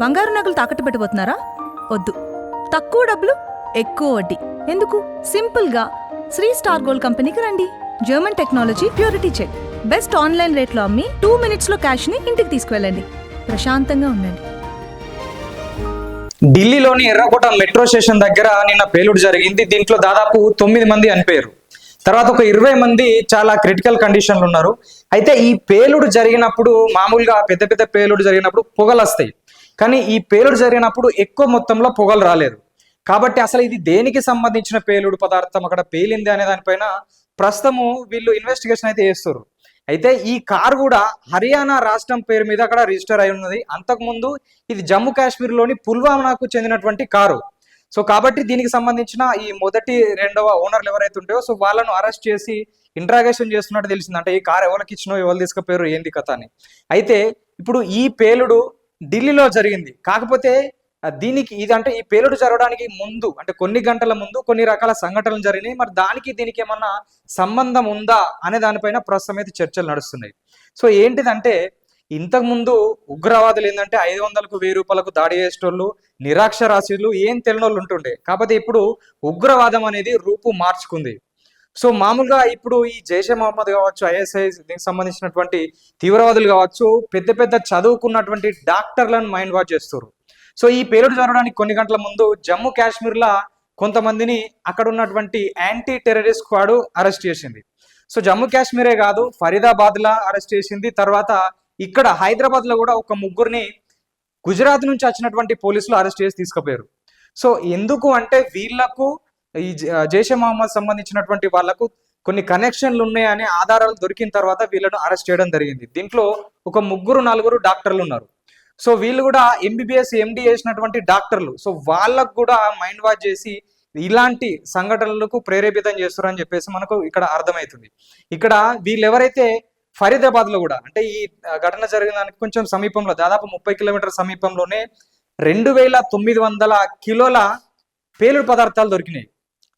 బంగారు నగలు తాకట్టు పెట్టబోతున్నారా వద్దు. తక్కువ డబ్బులు ఎక్కువ వడ్డీ. ఎందుకు? సింపుల్గా. శ్రీ స్టార్ గోల్డ్ కంపెనీకి రండి. German technology purity check. Best online రేట్లో అమ్మి టూ మినిట్స్లో క్యాష్ని ఇంటికి తీసుకువెళ్ళండి. ప్రశాంతంగా ఉండండి. ఢిల్లీలోని ఎర్రకోట మెట్రో స్టేషన్ దగ్గర నిన్న పేలుడు జరిగింది. దీంట్లో దాదాపు తొమ్మిది మంది అనిపోయారు తర్వాత ఒక ఇరవై మంది చాలా క్రిటికల్ కండిషన్లు ఉన్నారు. అయితే ఈ పేలుడు జరిగినప్పుడు మామూలుగా పెద్ద పెద్ద పేలుడు జరిగినప్పుడు పొగలు వస్తాయి కానీ ఈ పేలుడు జరిగినప్పుడు ఎక్కువ మొత్తంలో పొగలు రాలేదు. కాబట్టి అసలు ఇది దేనికి సంబంధించిన పేలుడు పదార్థం? అక్కడ పేలింది అనే దానిపైన ప్రస్తుతము వీళ్ళు ఇన్వెస్టిగేషన్ అయితే చేస్తారు అయితే ఈ కార్ కూడా హర్యానా రాష్ట్రం పేరు మీద అక్కడ రిజిస్టర్ అయి ఉన్నది. అంతకుముందు ఇది జమ్మూ కాశ్మీర్లోని పుల్వామాకు చెందినటువంటి కారు. సో కాబట్టి దీనికి సంబంధించిన ఈ మొదటి రెండవ ఓనర్లు ఎవరైతే ఉంటాయో సో వాళ్ళను అరెస్ట్ చేసి ఇంట్రాగేషన్ చేస్తున్నట్టు తెలిసింది అంటే ఈ కార్ ఎవరికి ఇచ్చినో ఎవరు తీసుకుపోయారు ఏంది కథ అని. అయితే ఇప్పుడు ఈ పేలుడు ఢిల్లీలో జరిగింది. కాకపోతే దీనికి ఇది అంటే ఈ పేలుడు జరగడానికి ముందు అంటే కొన్ని గంటల ముందు కొన్ని రకాల సంఘటనలు జరిగినాయి. మరి దానికి దీనికి ఏమన్నా సంబంధం ఉందా అనే దానిపైన ప్రస్తుతం అయితే చర్చలు నడుస్తున్నాయి. సో ఏంటిదంటే ఇంతకు ముందు ఉగ్రవాదులు ఏంటంటే ఐదు వందలకు వెయ్యి రూపాయలకు దాడి చేసేటోళ్ళు నిరాక్షరాస్యులు ఏం తెలియనోళ్ళు ఉంటుండే. కాకపోతే ఇప్పుడు ఉగ్రవాదం అనేది రూపు మార్చుకుంది. సో మామూలుగా ఇప్పుడు ఈ జైషే మహమ్మద్ కావచ్చు ఐఎస్ఐ దీనికి సంబంధించినటువంటి తీవ్రవాదులు కావచ్చు పెద్ద పెద్ద చదువుకున్నటువంటి డాక్టర్లను మైండ్ వాష్ చేస్తారు సో ఈ పేలుడు జరగడానికి కొన్ని గంటల ముందు జమ్మూ కాశ్మీర్లో కొంతమందిని అక్కడ ఉన్నటువంటి యాంటీ టెర్రరిస్ట్ స్క్వాడ్ అరెస్ట్ చేసింది. సో జమ్మూ కాశ్మీరే కాదు ఫరీదాబాద్లా అరెస్ట్ చేసింది. తర్వాత ఇక్కడ హైదరాబాద్లో కూడా ఒక ముగ్గురిని గుజరాత్ నుంచి వచ్చినటువంటి పోలీసులు అరెస్ట్ చేసి తీసుకుపోయారు. సో ఎందుకు అంటే వీళ్ళకు ఈ జ- జైషే మహమ్మద్ సంబంధించినటువంటి వాళ్ళకు కొన్ని కనెక్షన్లు ఉన్నాయనే ఆధారాలు దొరికిన తర్వాత వీళ్ళను అరెస్ట్ చేయడం జరిగింది. దీంట్లో ఒక ముగ్గురు నలుగురు డాక్టర్లు ఉన్నారు. సో వీళ్ళు కూడా ఎంబీబీఎస్ ఎండి చేసినటువంటి డాక్టర్లు. సో వాళ్ళకు కూడా మైండ్ వాష్ చేసి ఇలాంటి సంఘటనలకు ప్రేరేపితం చేస్తారని చెప్పేసి మనకు ఇక్కడ అర్థమవుతుంది. ఇక్కడ వీళ్ళు ఎవరైతే ఫరీదాబాద్లో కూడా అంటే ఈ ఘటన జరిగిన దానికి కొంచెం సమీపంలో దాదాపు ముప్పై కిలోమీటర్ సమీపంలోనే రెండు వేల తొమ్మిది వందల కిలోల పేలుడు పదార్థాలు దొరికినాయి.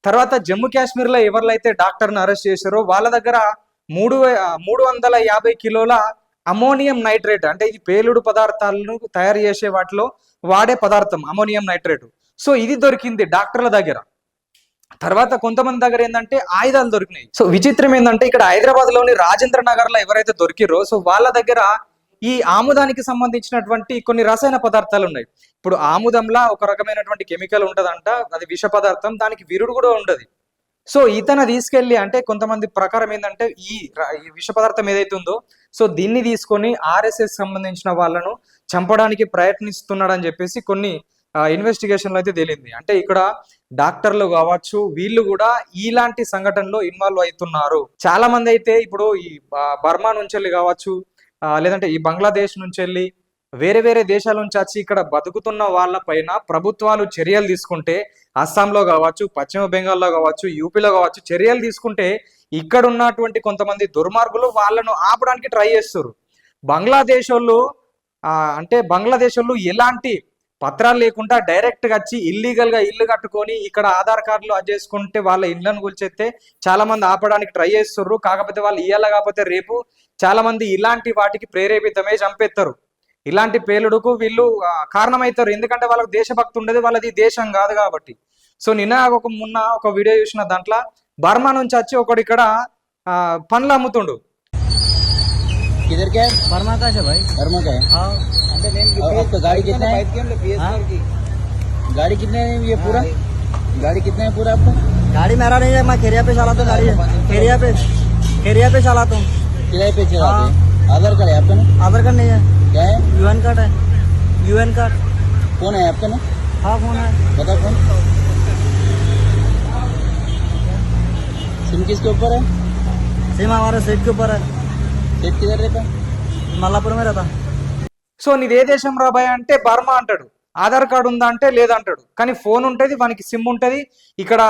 తర్వాత జమ్మూ కాశ్మీర్లో ఎవరినైతే డాక్టర్ని అరెస్ట్ చేశారో వాళ్ళ దగ్గర మూడు మూడు వందల యాభై కిలోల అమోనియం నైట్రేట్ అంటే ఇది పేలుడు పదార్థాలను తయారు చేసే వాటిలో వాడే పదార్థం అమోనియం నైట్రేట్. సో ఇది దొరికింది డాక్టర్ల దగ్గర. తర్వాత కొంతమంది దగ్గర ఏంటంటే ఆయుధాలు దొరికినాయి. సో విచిత్రం ఏంటంటే ఇక్కడ హైదరాబాద్లోని రాజేంద్ర నగర్లో ఎవరైతే దొరికిరో సో వాళ్ళ దగ్గర ఈ ఆముదానికి సంబంధించినటువంటి కొన్ని రసాయన పదార్థాలు ఉన్నాయి ఇప్పుడు ఆముదంలా ఒక రకమైనటువంటి కెమికల్ ఉంటదంట అది విష పదార్థం దానికి విరుడు కూడా ఉండదు. సో ఇతను తీసుకెళ్ళి అంటే కొంతమంది ప్రకారం ఏంటంటే ఈ ఈ విష పదార్థం ఏదైతే ఉందో సో దీన్ని తీసుకొని ఆర్ఎస్ఎస్ సంబంధించిన వాళ్ళను చంపడానికి ప్రయత్నిస్తున్నాడని చెప్పేసి కొన్ని ఇన్వెస్టిగేషన్లు అయితే తేలింది. అంటే ఇక్కడ డాక్టర్లు కావచ్చు వీళ్ళు కూడా ఇలాంటి సంఘటనలో ఇన్వాల్వ్ అవుతున్నారు. చాలా మంది అయితే ఇప్పుడు ఈ బర్మా నుంచి వెళ్ళి కావచ్చు లేదంటే ఈ బంగ్లాదేశ్ నుంచి వెళ్ళి వేరే వేరే దేశాల నుంచి వచ్చి ఇక్కడ బతుకుతున్న వాళ్ళ పైన ప్రభుత్వాలు చర్యలు తీసుకుంటే అస్సాంలో కావచ్చు పశ్చిమ బెంగాల్లో కావచ్చు యూపీలో కావచ్చు చర్యలు తీసుకుంటే ఇక్కడ ఉన్నటువంటి కొంతమంది దుర్మార్గులు వాళ్ళను ఆపడానికి ట్రై చేస్తారు బంగ్లాదేశ్ వాళ్ళు అంటే బంగ్లాదేశ్ వాళ్ళు ఎలాంటి పత్రాలు లేకుండా డైరెక్ట్గా వచ్చి ఇల్లీగల్గా ఇల్లు కట్టుకొని ఇక్కడ ఆధార్ కార్డులు అది చేసుకుంటే వాళ్ళ ఇళ్ళను కూల్చేస్తే చాలా మంది ఆపడానికి ట్రై చేస్తుర్రు. కాకపోతే వాళ్ళు ఇయ్యాల కాకపోతే రేపు చాలా మంది ఇలాంటి వాటికి ప్రేరేపితమే చంపేస్తారు ఇలాంటి పేలుడుకు వీళ్ళు కారణమవుతారు ఎందుకంటే వాళ్ళకి దేశభక్తి ఉండేది వాళ్ళది దేశం కాదు కాబట్టి. సో నిన్న ఒక మొన్న ఒక వీడియో చూసిన దాంట్లో బర్మా నుంచి వచ్చి ఒకడు ఇక్కడ పనులు పండ్లు అమ్ముతుండు. किधर क्या है? वर्मा का है भाई। वर्मा का है। हाँ। आपका गाड़ी कितना है? हाँ? गाड़ी कितने है ये पूरा? गाड़ी कितना है पूरा आपका? गाड़ी मेरा नहीं है मैं खेरिया पे चलाता हूँ गाड़ी। खेरिया पे। खेरिया पे चलाता हूँ। किराए पे चलाते हैं। आधार कार्ड है आपका ना? आधार कार्ड नहीं है। क्या है? यूएन कार्ड है। यूएन कार्ड कौन है आपका ना? हाँ फ़ोन है। बता कौन सिम किसके ऊपर है? सिम हमारे सेट के ऊपर है। सेट किधर रहता है मल्लापुर में रहता సో నీది ఏ దేశం రాబాయ్ అంటే బర్మా అంటాడు ఆధార్ కార్డు ఉందా అంటే లేదంటాడు కానీ ఫోన్ ఉంటుంది వానికి సిమ్ ఉంటుంది ఇక్కడ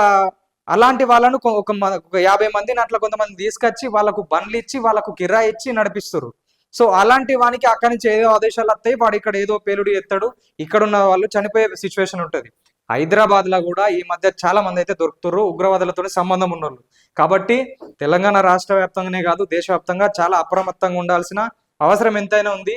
అలాంటి వాళ్ళను కొ- ఒక మ- ఒక యాభై మందిని అట్లా కొంతమంది తీసుకొచ్చి వాళ్ళకు బండ్లు ఇచ్చి వాళ్ళకు కిరాయి ఇచ్చి నడిపిస్తారు సో అలాంటి వానికి అక్కడి నుంచి ఏదో ఆదేశాలు వస్తాయి వాడు ఇక్కడ ఏదో పేలుడు ఎత్తాడు ఇక్కడ ఉన్న వాళ్ళు చనిపోయే సిచ్యువేషన్ ఉంటుంది హైదరాబాద్లో కూడా ఈ మధ్య చాలా మంది అయితే దొరుకుతున్నారు ఉగ్రవాదులతో సంబంధం ఉన్నోళ్ళు. కాబట్టి తెలంగాణ రాష్ట్ర వ్యాప్తంగానే కాదు దేశవ్యాప్తంగా చాలా అప్రమత్తంగా ఉండాల్సిన అవసరం ఎంతైనా ఉంది.